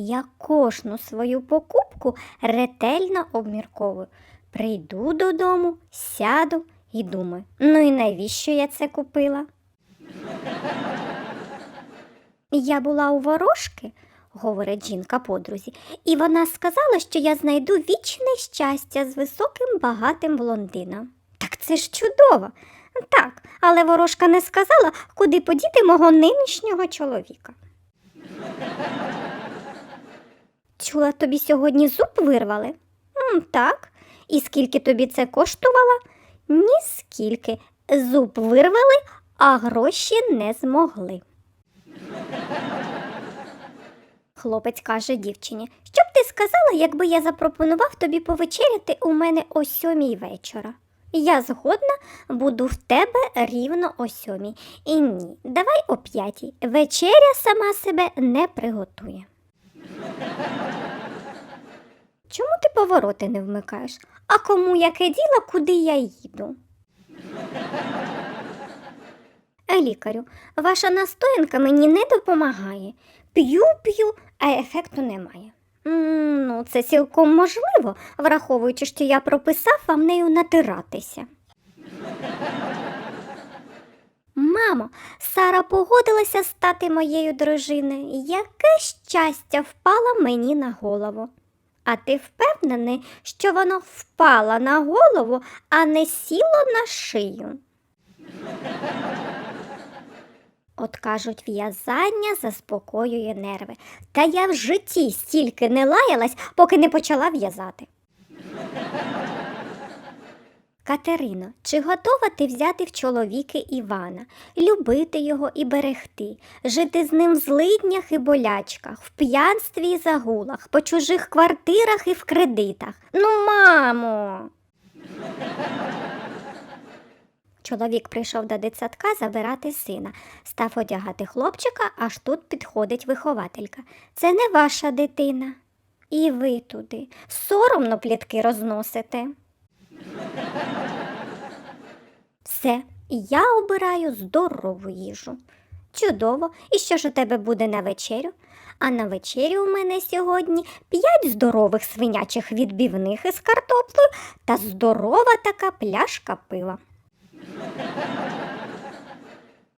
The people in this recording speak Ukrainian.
Я кожну свою покупку ретельно обмірковую. Прийду додому, сяду і думаю, ну і навіщо я це купила? Я була у ворожки, говорить жінка подрузі, і вона сказала, що я знайду вічне щастя з високим багатим блондином. Так це ж чудово. Так, але ворожка не сказала, куди подіти мого нинішнього чоловіка. Чула, тобі сьогодні зуб вирвали? М, так. І скільки тобі це коштувало? Ніскільки. Зуб вирвали, а гроші не змогли. Хлопець каже дівчині, що б ти сказала, якби я запропонував тобі повечеряти у мене о сьомій вечора. Я згодна буду в тебе рівно о сьомій. І ні, давай о п'ятій. Вечеря сама себе не приготує. Чому ти повороти не вмикаєш? А кому яке діло, куди я їду? Е, Лікарю, ваша настоянка мені не допомагає. П'ю, п'ю, а ефекту немає. М, ну, це цілком можливо, враховуючи, що я прописав вам нею натиратися. Мамо, Сара погодилася стати моєю дружиною. Яке щастя впало мені на голову. А ти впевнений, що воно впало на голову, а не сіло на шию? От кажуть, в'язання заспокоює нерви. Та я в житті стільки не лаялась, поки не почала в'язати. Катерино, чи готова ти взяти в чоловіки Івана, любити його і берегти, жити з ним в злиднях і болячках, в п'янстві і загулах, по чужих квартирах і в кредитах? Ну, мамо. Чоловік прийшов до дитсадка забирати сина, став одягати хлопчика, аж тут підходить вихователька. Це не ваша дитина. І ви туди соромно плітки розносите. Все, я обираю здорову їжу. Чудово, і що ж у тебе буде на вечерю? А на вечерю у мене сьогодні п'ять здорових свинячих відбівних із картоплею та здорова така пляшка пива.